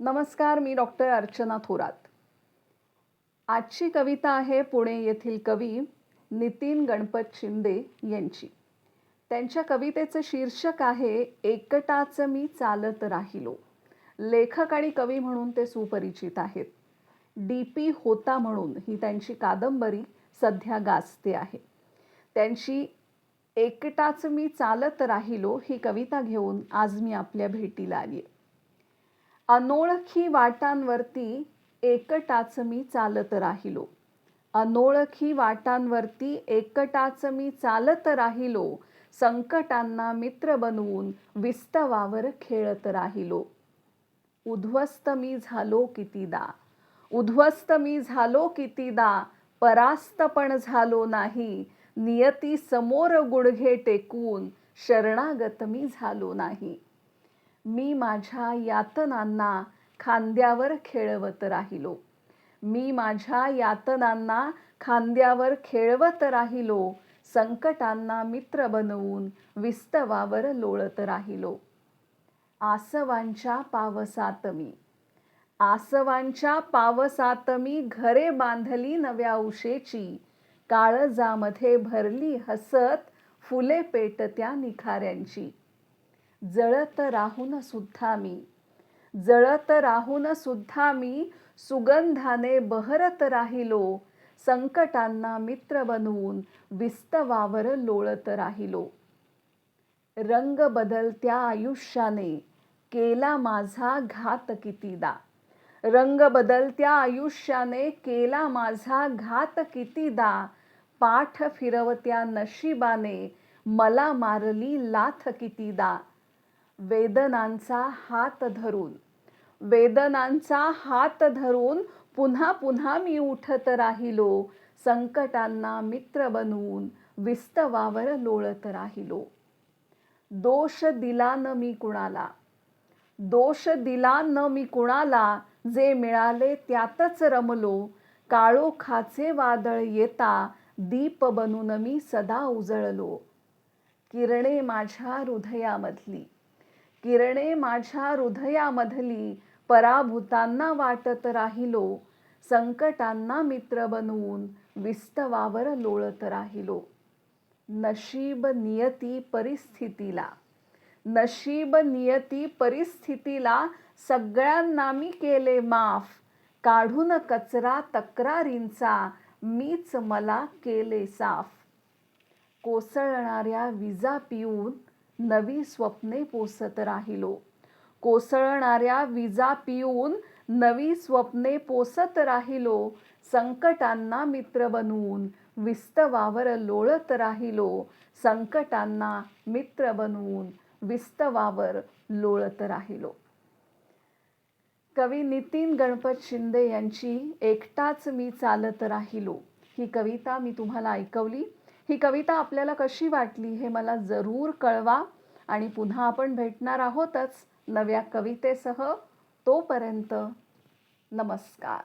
नमस्कार मी डॉक्टर अर्चना थोरात. आजची कविता आहे पुणे येथील कवी नितीन गणपत शिंदे यांची. त्यांच्या कवितेचं शीर्षक आहे एकटाच मी चालत राहिलो. लेखक आणि कवी म्हणून ते सुपरिचित आहेत. डी पी होता म्हणून ही त्यांची कादंबरी सध्या गाजते आहे. त्यांची एकटाच मी चालत राहिलो ही कविता घेऊन आज मी आपल्या भेटीला आली आहे अनोळखी वाटांवरती एकटाच मी चालत राहिलो. अनोळखी वाटांवरती एकटाच मी चालत राहिलो. संकटांना मित्र बनवून विस्तवावर खेळत राहिलो. उद्ध्वस्त मी झालो कितीदा? उद्ध्वस्त मी झालो कितीदा? परास्त पण झालो नाही. नियती समोर गुडघे टेकून शरणागत मी झालो नाही. मी माझ्या यातनांना खांद्यावर खेळवत राहिलो. मी माझ्या यातनांना खांद्यावर खेळवत राहिलो. संकटांना मित्र बनवून विस्तवावर लोळत राहिलो. आसवांच्या पावसात मी. आसवांच्या पावसात मी घरे बांधली नव्या उशेची. काळजामध्ये भरली हसत फुले पेटत्या निखाऱ्यांची. जळत राहून सुद्धा मी. जळत राहून सुद्धा मी सुगंधाने बहरत राहिलो. संकटांना मित्र बनवून विस्तवावर लोळत राहिलो. रंग बदलत्या आयुष्याने केला माझा घात कितीदा. रंग बदलत्या आयुष्याने केला माझा घात कितीदा. पाठ फिरवत्या नशिबाने मला मारली लाथ कितीदा. वेदनांचा हात धरून. वेदनांचा हात धरून पुन्हा पुन्हा मी उठत राहिलो. संकटांना मित्र बनवून विस्तवावर लोळत राहिलो. दोष दिला न मी कुणाला? दोष दिला न मी कुणाला? जे मिळाले त्यातच रमलो. काळोखाचे वादळ येता दीप बनून मी सदा उजळलो. किरणे माझ्या हृदयामधली. किरणे माझ्या हृदयामधली पराभूतांना वाटत राहिलो संकटांना मित्र बनवून विस्तवावर लोळत राहिलो. नशीब नियती परिस्थितीला नशीब नियती परिस्थितीला सगळ्यांना मी केले माफ. काढून कचरा तक्रारींचा मीच मला केले साफ. कोसळणाऱ्या विजा पिऊन नवी स्वप्ने पोसत राहिलो. कोसळणाऱ्या विजा पिऊन नवी स्वप्ने पोसत राहिलो. संकटांना मित्र बनवून विस्तवावर लोळत राहिलो. संकटांना मित्र बनवून विस्तवावर लोळत राहिलो. कवी नितीन गणपत शिंदे यांची एकटाच मी चालत राहिलो. ही कविता मी तुम्हाला ऐकवली. ही कविता आपल्याला कशी वाटली हे मला जरूर कळवा आणि पुन्हा आपण भेटणार आहोतच नव्या कवितेसह तोपर्यंत नमस्कार.